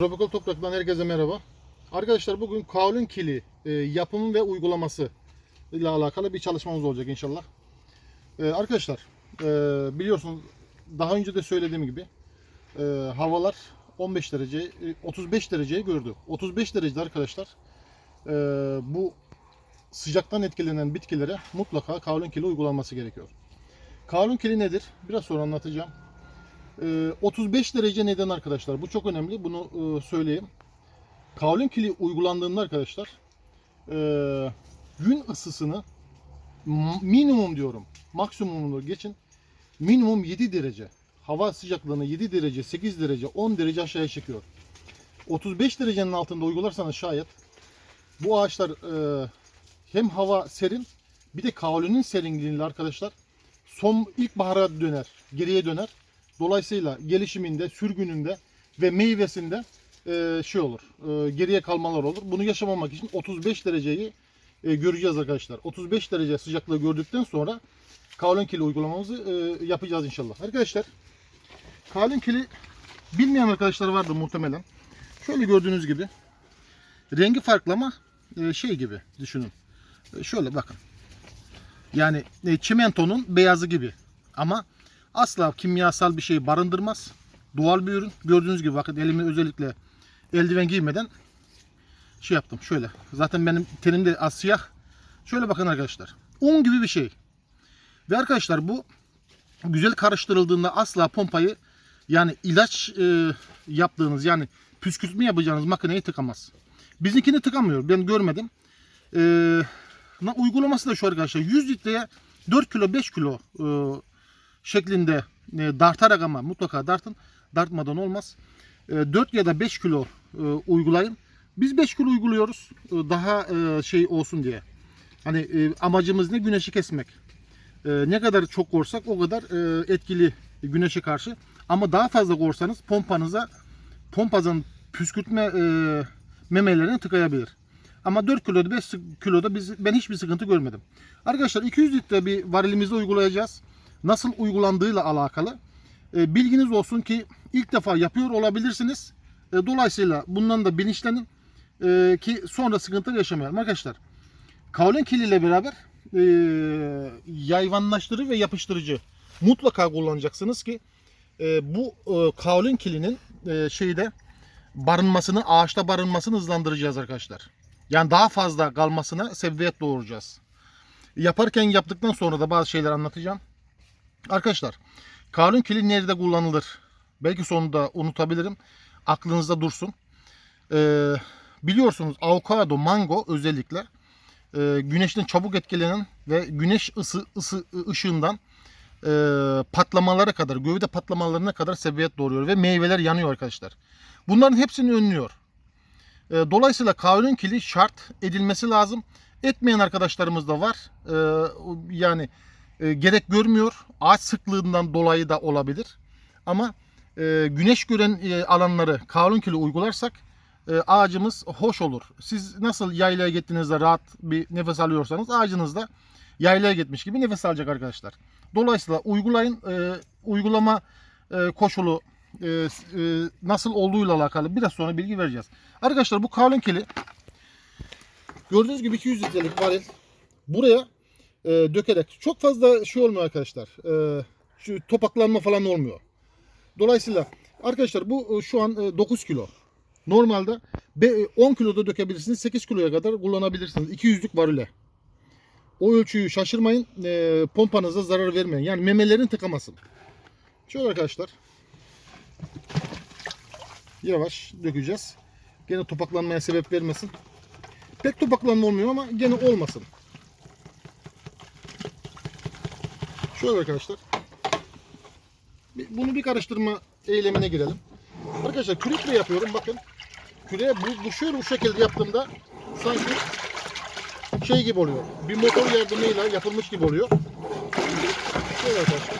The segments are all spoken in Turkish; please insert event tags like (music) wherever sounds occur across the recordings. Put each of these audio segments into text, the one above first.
Tropikal Toprak'tan herkese merhaba. Arkadaşlar bugün kaolin kili e, yapımı ve uygulaması ile alakalı bir çalışmamız olacak inşallah. E, arkadaşlar e, biliyorsunuz daha önce de söylediğim gibi e, havalar 15 derece e, 35 dereceyi gördü. 35 derecede arkadaşlar e, bu sıcaktan etkilenen bitkilere mutlaka kaolin kili uygulanması gerekiyor. Kaolin kili nedir? Biraz sonra anlatacağım. Ee, 35 derece neden arkadaşlar? Bu çok önemli. Bunu e, söyleyeyim. Kaolin kili uygulandığında arkadaşlar e, gün ısısını minimum diyorum. Maksimumunu geçin. Minimum 7 derece. Hava sıcaklığını 7 derece, 8 derece, 10 derece aşağıya çekiyor. 35 derecenin altında uygularsanız şayet bu ağaçlar e, hem hava serin bir de kaolinin serinliğiyle arkadaşlar son ilkbahara döner, geriye döner. Dolayısıyla gelişiminde, sürgününde ve meyvesinde e, şey olur, e, geriye kalmalar olur. Bunu yaşamamak için 35 dereceyi e, göreceğiz arkadaşlar. 35 derece sıcaklığı gördükten sonra kaolin kili uygulamamızı e, yapacağız inşallah. Arkadaşlar kaolin kili bilmeyen arkadaşlar vardır muhtemelen. Şöyle gördüğünüz gibi rengi farklı ama e, şey gibi düşünün. E, şöyle bakın. Yani e, çimentonun beyazı gibi. Ama asla kimyasal bir şey barındırmaz. Doğal bir ürün. Gördüğünüz gibi bakın elimi özellikle eldiven giymeden şey yaptım. Şöyle. Zaten benim tenim de az siyah. Şöyle bakın arkadaşlar. Un gibi bir şey. Ve arkadaşlar bu güzel karıştırıldığında asla pompayı yani ilaç e, yaptığınız yani püskürtme yapacağınız makineyi tıkamaz. Bizimkini tıkamıyor. Ben görmedim. E, uygulaması da şu arkadaşlar. 100 litreye 4 kilo 5 kilo e, şeklinde e, dartarak ama mutlaka dartın. Dartmadan olmaz. E, 4 ya da 5 kilo e, uygulayın. Biz 5 kilo uyguluyoruz. E, daha e, şey olsun diye. Hani e, amacımız ne? Güneşi kesmek. E, ne kadar çok korsak o kadar e, etkili güneşe karşı. Ama daha fazla korsanız pompanıza pompazın püskürtme e, memelerini tıkayabilir. Ama 4 kiloda 5 kiloda biz, ben hiçbir sıkıntı görmedim. Arkadaşlar 200 litre bir varilimizde uygulayacağız. Nasıl uygulandığıyla alakalı. E, bilginiz olsun ki ilk defa yapıyor olabilirsiniz. E, dolayısıyla bundan da bilinçlenin e, ki sonra sıkıntı yaşamayalım arkadaşlar. Kaolin kili ile beraber yayvanlaştırıcı ve yapıştırıcı mutlaka kullanacaksınız ki bu e, kaolin kilinin şeyde barınmasını, ağaçta barınmasını hızlandıracağız arkadaşlar. Yani daha fazla kalmasına sebebiyet doğuracağız. Yaparken yaptıktan sonra da bazı şeyler anlatacağım. Arkadaşlar, kaolin kili nerede kullanılır? Belki sonunda unutabilirim. Aklınızda dursun. Ee, biliyorsunuz avokado, mango özellikle e, güneşten çabuk etkilenen ve güneş ısı, ısı ışığından e, patlamalara kadar, gövde patlamalarına kadar sebebiyet doğuruyor ve meyveler yanıyor arkadaşlar. Bunların hepsini önlüyor. E, dolayısıyla kaolin kili şart edilmesi lazım. Etmeyen arkadaşlarımız da var. E, yani e, gerek görmüyor. Ağaç sıklığından dolayı da olabilir. Ama e, güneş gören e, alanları kaolin kili uygularsak e, ağacımız hoş olur. Siz nasıl yaylaya gittiğinizde rahat bir nefes alıyorsanız ağacınız da yaylaya gitmiş gibi nefes alacak arkadaşlar. Dolayısıyla uygulayın. E, uygulama e, koşulu e, e, nasıl olduğuyla alakalı biraz sonra bilgi vereceğiz. Arkadaşlar bu kaolin kili gördüğünüz gibi 200 litrelik varil buraya e, dökerek çok fazla şey olmuyor arkadaşlar. E, şu topaklanma falan olmuyor. Dolayısıyla arkadaşlar bu e, şu an e, 9 kilo. Normalde be- 10 kilo da dökebilirsiniz. 8 kiloya kadar kullanabilirsiniz. 200'lük varile. O ölçüyü şaşırmayın. E, pompanıza zarar vermeyin. Yani memelerin tıkamasın. Şöyle arkadaşlar. Yavaş dökeceğiz. Gene topaklanmaya sebep vermesin. Pek topaklanma olmuyor ama gene olmasın. Şöyle arkadaşlar. Bunu bir karıştırma eylemine girelim. Arkadaşlar kürekle yapıyorum bakın. Küreğe bu, bu şöyle bu şekilde yaptığımda sanki şey gibi oluyor. Bir motor yardımıyla yapılmış gibi oluyor. Şöyle arkadaşlar.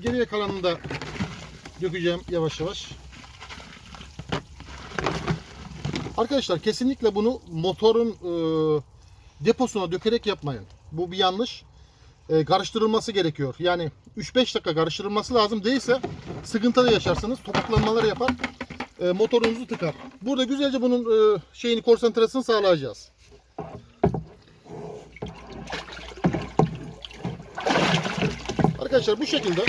Geriye kalanını da dökeceğim yavaş yavaş. Arkadaşlar kesinlikle bunu motorun e, deposuna dökerek yapmayın. Bu bir yanlış. e, karıştırılması gerekiyor. Yani 3-5 dakika karıştırılması lazım değilse sıkıntı yaşarsınız. Topaklanmalar yapar. E, motorunuzu tıkar. Burada güzelce bunun e, şeyini konsantrasını sağlayacağız. Arkadaşlar bu şekilde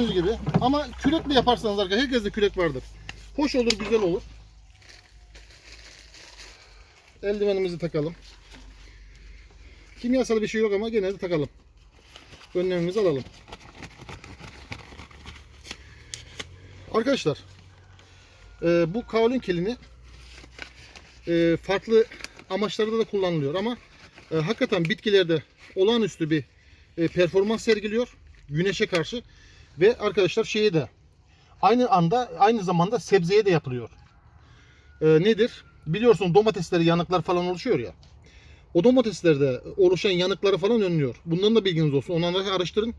Gördüğünüz gibi. Ama kürekle yaparsanız arkadaşlar herkeste kürek vardır. Hoş olur, güzel olur. Eldivenimizi takalım. Kimyasal bir şey yok ama gene de takalım. Önlemimizi alalım. Arkadaşlar e, bu kaolin kilini e, farklı amaçlarda da kullanılıyor ama e, hakikaten bitkilerde olağanüstü bir e, performans sergiliyor güneşe karşı ve arkadaşlar şeyi de aynı anda aynı zamanda sebzeye de yapılıyor. E, nedir? Biliyorsunuz domatesleri yanıklar falan oluşuyor ya. O domateslerde oluşan yanıkları falan önlüyor. Bunların da bilginiz olsun. Onları da araştırın.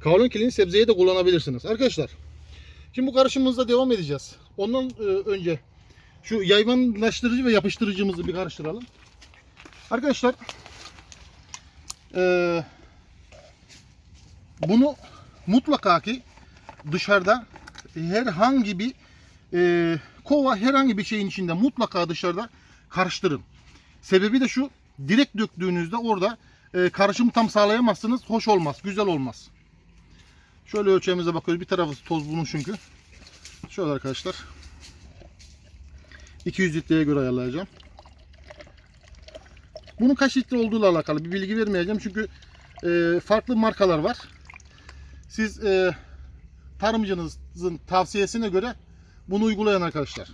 Kaolin kilini sebzeye de kullanabilirsiniz. Arkadaşlar Şimdi bu karışımımızda devam edeceğiz. Ondan e, önce şu yayvanlaştırıcı ve yapıştırıcımızı bir karıştıralım. Arkadaşlar e, bunu mutlaka ki dışarıda herhangi bir e, kova herhangi bir şeyin içinde mutlaka dışarıda karıştırın. Sebebi de şu direkt döktüğünüzde orada e, karışımı tam sağlayamazsınız. Hoş olmaz, güzel olmaz. Şöyle ölçeğimize bakıyoruz. Bir tarafı toz bunun çünkü. Şöyle arkadaşlar. 200 litreye göre ayarlayacağım. Bunun kaç litre olduğuyla alakalı bir bilgi vermeyeceğim. Çünkü e, farklı markalar var. Siz e, tarımcınızın tavsiyesine göre bunu uygulayın arkadaşlar.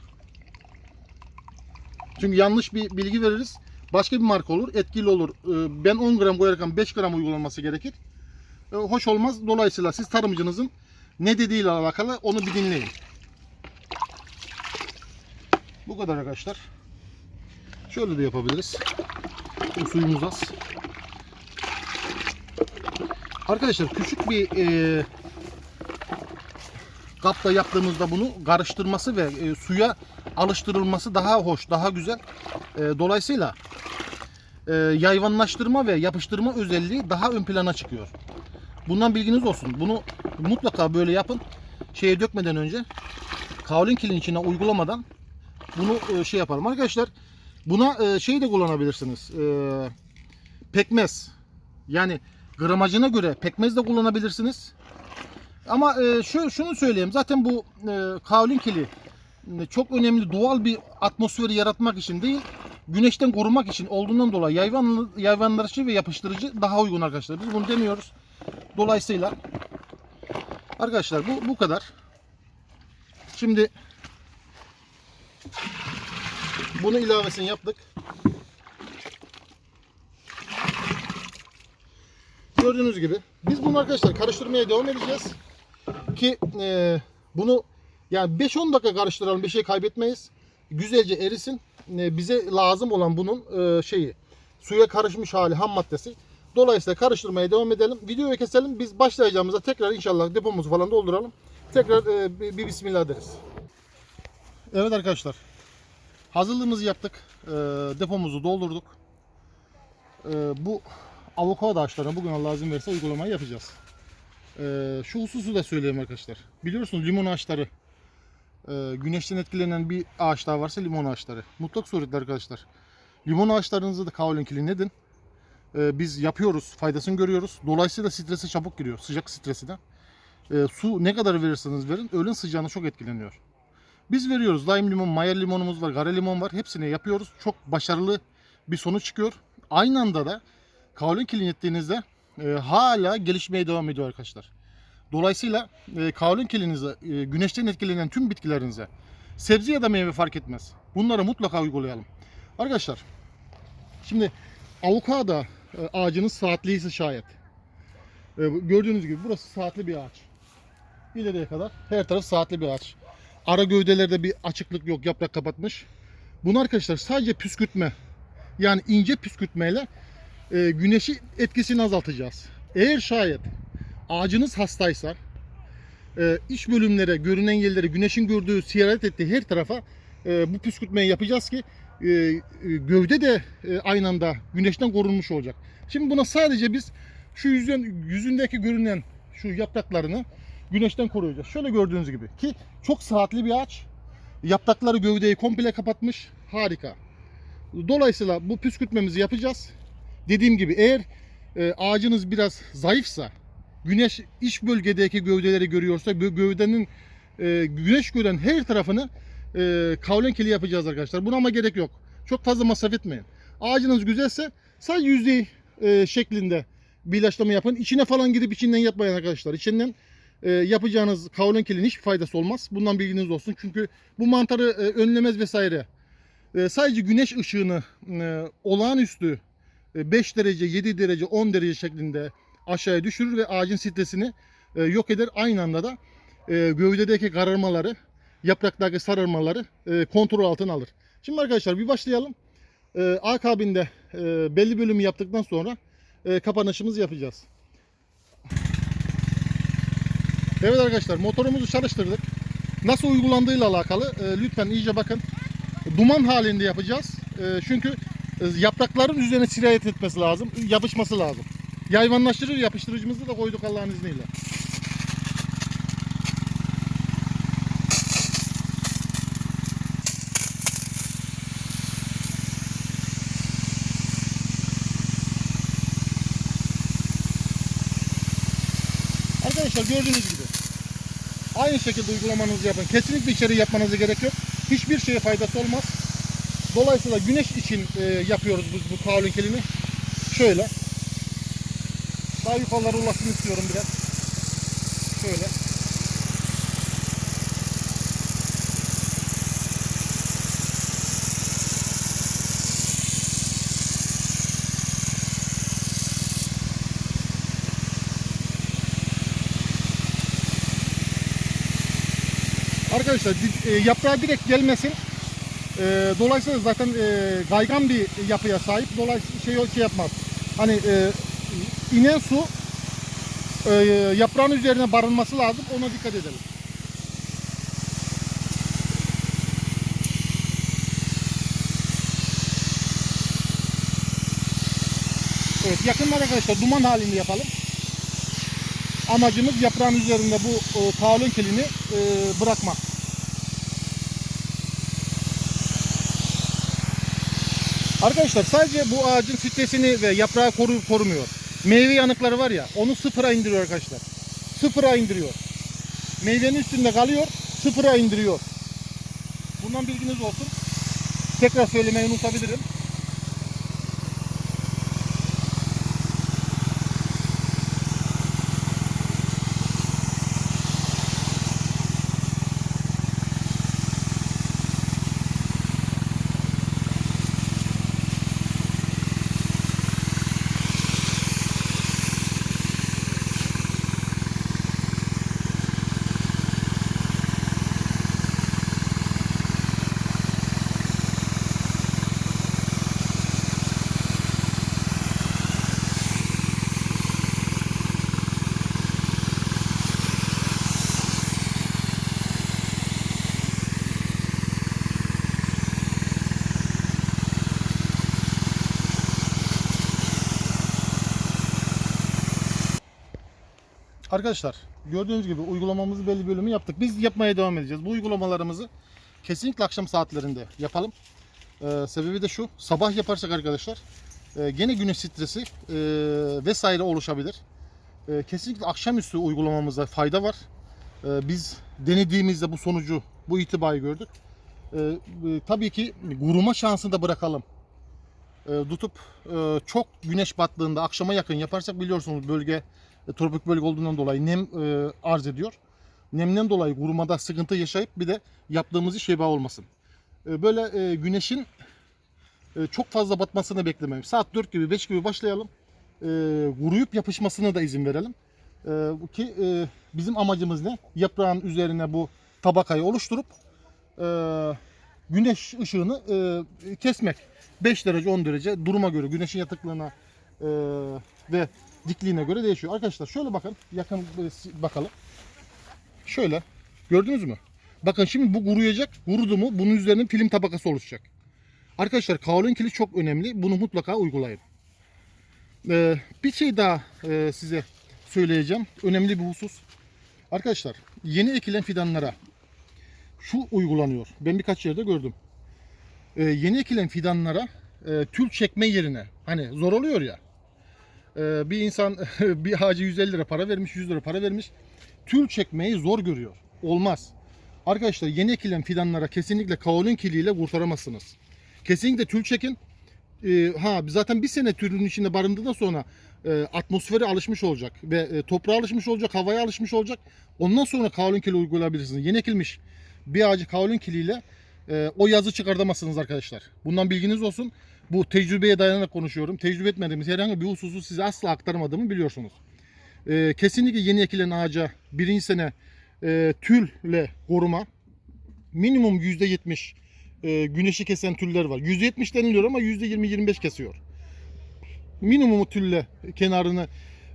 Çünkü yanlış bir bilgi veririz. Başka bir marka olur, etkili olur. E, ben 10 gram koyarken 5 gram uygulanması gerekir e, hoş olmaz. Dolayısıyla siz tarımcınızın ne dediğiyle alakalı onu bir dinleyin. Bu kadar arkadaşlar. Şöyle de yapabiliriz. Bu suyumuz az. Arkadaşlar küçük bir e, kapta yaptığımızda bunu karıştırması ve e, suya alıştırılması daha hoş, daha güzel. E, dolayısıyla e, yayvanlaştırma ve yapıştırma özelliği daha ön plana çıkıyor. Bundan bilginiz olsun. Bunu mutlaka böyle yapın. Şeye dökmeden önce kaolin kilin içine uygulamadan bunu e, şey yapalım. Arkadaşlar buna e, şey de kullanabilirsiniz. E, pekmez. Yani gramajına göre pekmez de kullanabilirsiniz. Ama e, şu şunu söyleyeyim. Zaten bu e, kaolin kili e, çok önemli doğal bir atmosferi yaratmak için değil, güneşten korumak için olduğundan dolayı yayvan yayvanlaştırıcı ve yapıştırıcı daha uygun arkadaşlar. Biz bunu demiyoruz. Dolayısıyla arkadaşlar bu bu kadar. Şimdi bunu ilavesini yaptık. Gördüğünüz gibi biz bunu arkadaşlar karıştırmaya devam edeceğiz. Ki e, bunu yani 5-10 dakika karıştıralım bir şey kaybetmeyiz. Güzelce erisin. E, bize lazım olan bunun e, şeyi suya karışmış hali ham maddesi. Dolayısıyla karıştırmaya devam edelim. Videoyu keselim. Biz başlayacağımızda tekrar inşallah depomuzu falan dolduralım. Tekrar e, bir, bir bismillah deriz. Evet arkadaşlar. Hazırlığımızı yaptık. E, depomuzu doldurduk. E, bu avokado ağaçlarına bugün Allah izin verirse uygulamayı yapacağız. E, şu hususu da söyleyeyim arkadaşlar. Biliyorsunuz limon ağaçları e, güneşten etkilenen bir ağaç daha varsa limon ağaçları. Mutlak suretle arkadaşlar. Limon ağaçlarınızı da kaolin kilitledin. E, biz yapıyoruz, faydasını görüyoruz. Dolayısıyla strese çabuk giriyor, sıcak stresi de. E, su ne kadar verirseniz verin, öğlen sıcağına çok etkileniyor. Biz veriyoruz. Lime limon, mayer limonumuz var, gare limon var. Hepsini yapıyoruz. Çok başarılı bir sonuç çıkıyor. Aynı anda da kaolin kilin ettiğinizde e, hala gelişmeye devam ediyor arkadaşlar. Dolayısıyla e, kaolin kilinize, e, güneşten etkilenen tüm bitkilerinize, sebze ya da meyve fark etmez. Bunları mutlaka uygulayalım. Arkadaşlar, şimdi avokado e, ağacınız saatliyse şayet. E, gördüğünüz gibi burası saatli bir ağaç. İleriye kadar her taraf saatli bir ağaç. Ara gövdelerde bir açıklık yok, yaprak kapatmış. Bunu arkadaşlar sadece püskürtme, yani ince püskürtmeyle e, güneşi etkisini azaltacağız. Eğer şayet ağacınız hastaysa e, iç bölümlere, görünen yerlere, güneşin gördüğü, siyaret ettiği her tarafa e, bu püskürtmeyi yapacağız ki e, e, gövde de e, aynı anda güneşten korunmuş olacak. Şimdi buna sadece biz şu yüzün, yüzündeki görünen şu yapraklarını güneşten koruyacağız. Şöyle gördüğünüz gibi ki çok saatli bir ağaç. Yaprakları gövdeyi komple kapatmış. Harika. Dolayısıyla bu püskürtmemizi yapacağız. Dediğim gibi eğer e, ağacınız biraz zayıfsa, güneş iç bölgedeki gövdeleri görüyorsa gö- gövdenin e, güneş gören her tarafını e, kavlenkeli yapacağız arkadaşlar. Buna ama gerek yok. Çok fazla masraf etmeyin. Ağacınız güzelse sadece yüzey e, şeklinde bir yapın. İçine falan gidip içinden yapmayın arkadaşlar. İçinden e, yapacağınız kavlenkelin hiçbir faydası olmaz. Bundan bilginiz olsun. Çünkü bu mantarı e, önlemez vesaire. E, sadece güneş ışığını e, olağanüstü 5 derece, 7 derece, 10 derece şeklinde aşağıya düşürür ve ağacın stresini e, yok eder. Aynı anda da e, gövdedeki kararmaları, yapraktaki sararmaları e, kontrol altına alır. Şimdi arkadaşlar bir başlayalım. E, akabinde e, belli bölümü yaptıktan sonra e, kapanışımızı yapacağız. Evet arkadaşlar motorumuzu çalıştırdık. Nasıl uygulandığıyla alakalı e, lütfen iyice bakın. Duman halinde yapacağız. E, çünkü e, yaprakların üzerine sirayet etmesi lazım. Yapışması lazım. Yayvanlaştırır yapıştırıcımızı da koyduk Allah'ın izniyle. Arkadaşlar gördüğünüz gibi aynı şekilde uygulamanızı yapın. Kesinlikle içeri yapmanıza gerek yok. Hiçbir şeye faydası olmaz. Dolayısıyla güneş için e, yapıyoruz biz bu kavlin kelini. Şöyle. Daha yukarılara ulaşsın istiyorum biraz. Şöyle. Arkadaşlar e, yaprağa direkt gelmesin. E, dolayısıyla zaten e, kaygan bir yapıya sahip. Dolayısıyla şey, şey yapmaz. Hani e, inen su e, yaprağın üzerine barınması lazım. Ona dikkat edelim. Evet yakınlar arkadaşlar duman halinde yapalım. Amacımız yaprağın üzerinde bu e, kaolin kilini e, bırakmak. Arkadaşlar sadece bu ağacın fitresini ve yaprağı koru, korumuyor. Meyve yanıkları var ya onu sıfıra indiriyor arkadaşlar. Sıfıra indiriyor. Meyvenin üstünde kalıyor sıfıra indiriyor. Bundan bilginiz olsun. Tekrar söylemeyi unutabilirim. Arkadaşlar gördüğünüz gibi uygulamamızı belli bölümü yaptık. Biz yapmaya devam edeceğiz. Bu uygulamalarımızı kesinlikle akşam saatlerinde yapalım. Ee, sebebi de şu. Sabah yaparsak arkadaşlar e, gene güneş stresi e, vesaire oluşabilir. E, kesinlikle akşamüstü uygulamamızda fayda var. E, biz denediğimizde bu sonucu, bu itibarı gördük. E, e, tabii ki kuruma şansını da bırakalım. E, tutup e, çok güneş battığında akşama yakın yaparsak biliyorsunuz bölge e, tropik bölge olduğundan dolayı nem e, arz ediyor. Nemden dolayı kurumada sıkıntı yaşayıp bir de yaptığımız iş heba olmasın. E, böyle e, güneşin e, çok fazla batmasını beklemeyelim. Saat 4 gibi 5 gibi başlayalım. E, kuruyup yapışmasına da izin verelim. E, ki e, bizim amacımız ne? Yaprağın üzerine bu tabakayı oluşturup e, güneş ışığını e, kesmek. 5 derece 10 derece duruma göre güneşin yatıklığına e, ve dikliğine göre değişiyor. Arkadaşlar şöyle bakın. Yakın bakalım. Şöyle. Gördünüz mü? Bakın şimdi bu kuruyacak. Kurudu mu bunun üzerine film tabakası oluşacak. Arkadaşlar kaolin kili çok önemli. Bunu mutlaka uygulayın. Ee, bir şey daha e, size söyleyeceğim. Önemli bir husus. Arkadaşlar yeni ekilen fidanlara şu uygulanıyor. Ben birkaç yerde gördüm. Ee, yeni ekilen fidanlara e, tül çekme yerine hani zor oluyor ya. E, bir insan (laughs) bir ağacı 150 lira para vermiş, 100 lira para vermiş. Tül çekmeyi zor görüyor. Olmaz. Arkadaşlar yeni ekilen fidanlara kesinlikle kaolin kiliyle kurtaramazsınız. Kesinlikle tül çekin. Ee, ha zaten bir sene türün içinde barındığından sonra e, atmosfere alışmış olacak ve e, toprağa alışmış olacak, havaya alışmış olacak. Ondan sonra kaolin kili uygulayabilirsiniz. Yeni ekilmiş bir ağacı kaolin kiliyle e, o yazı çıkartamazsınız arkadaşlar. Bundan bilginiz olsun. Bu tecrübeye dayanarak konuşuyorum. Tecrübe etmediğimiz herhangi bir hususu size asla aktarmadığımı biliyorsunuz. E, kesinlikle yeni ekilen ağaca birinci sene e, tülle koruma minimum %70 e, güneşi kesen tüller var. %70 deniliyor ama %20-25 kesiyor. Minimumu tülle kenarını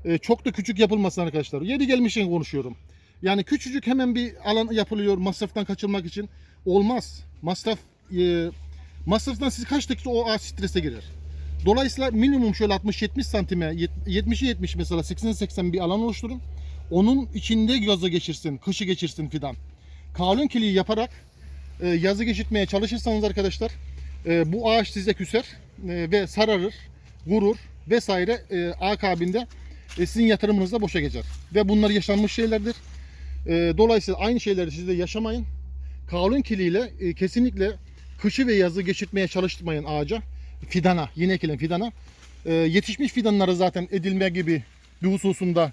e, çok da küçük yapılmasın arkadaşlar. Yeri gelmişken konuşuyorum. Yani küçücük hemen bir alan yapılıyor masraftan kaçılmak için. Olmaz. Masraf e, masraftan siz kaçtıkça o ağaç strese girer. Dolayısıyla minimum şöyle 60-70 santime, 70'i 70 mesela 80-80 bir alan oluşturun. Onun içinde yazı geçirsin, kışı geçirsin fidan. Kaolin kiliği yaparak e, yazı geçirtmeye çalışırsanız arkadaşlar e, bu ağaç size küser e, ve sararır, vurur vesaire akabinde sizin yatırımınız da boşa geçer. Ve bunlar yaşanmış şeylerdir. Dolayısıyla aynı şeyleri siz de yaşamayın. Kaolin kiliğiyle e, kesinlikle kışı ve yazı geçirtmeye çalıştırmayın ağaca. Fidana, yeni ekilen fidana. E, yetişmiş fidanlara zaten edilme gibi bir hususunda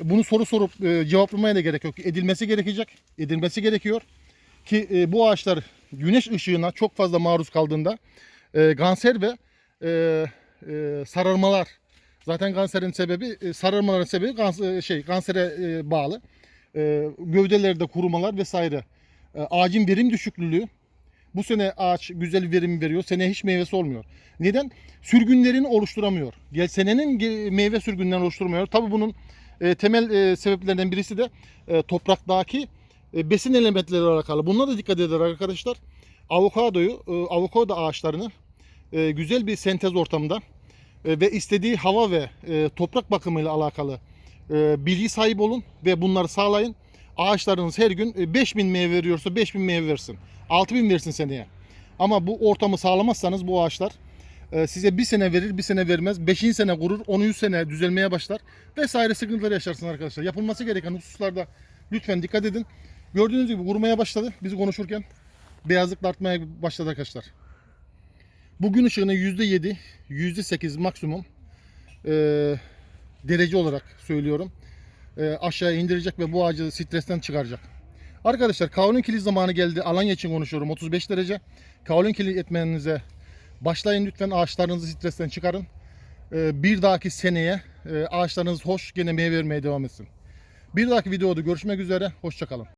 bunu soru sorup e, cevaplamaya da gerek yok. Edilmesi gerekecek, edilmesi gerekiyor ki e, bu ağaçlar güneş ışığına çok fazla maruz kaldığında e, kanser ve e, e, sararmalar zaten kanserin sebebi e, sararmaların sebebi kanser, şey kansere e, bağlı. E, gövdelerde kurumalar vesaire. E, ağacın verim düşüklüğü bu sene ağaç güzel verim veriyor. Sene hiç meyvesi olmuyor. Neden? Sürgünlerini oluşturamıyor. Gel senenin meyve sürgünlerini oluşturmuyor. Tabii bunun e, temel e, sebeplerinden birisi de e, topraktaki e, besin elementleri alakalı. Bunlara da dikkat eder arkadaşlar. Avokadoyu, e, avokado ağaçlarını e, güzel bir sentez ortamda e, ve istediği hava ve e, toprak bakımıyla alakalı e, bilgi sahibi olun ve bunları sağlayın. Ağaçlarınız her gün e, 5000 meyve veriyorsa 5000 meyve versin. 6000 versin seneye. Ama bu ortamı sağlamazsanız bu ağaçlar e, size bir sene verir, bir sene vermez. Beşinci sene kurur, 10. sene düzelmeye başlar. Vesaire sıkıntılar yaşarsınız arkadaşlar. Yapılması gereken hususlarda lütfen dikkat edin. Gördüğünüz gibi kurumaya başladı biz konuşurken. Beyazlık artmaya başladı arkadaşlar. Bugün ışığını %7, %8 maksimum e, derece olarak söylüyorum. E, aşağıya indirecek ve bu ağacı stresten çıkaracak. Arkadaşlar kaolin kili zamanı geldi. Alanya için konuşuyorum 35 derece. Kaolin kili etmeninize başlayın lütfen ağaçlarınızı stresten çıkarın. E, bir dahaki seneye e, ağaçlarınız hoş gene meyve vermeye devam etsin. Bir dahaki videoda görüşmek üzere. Hoşçakalın.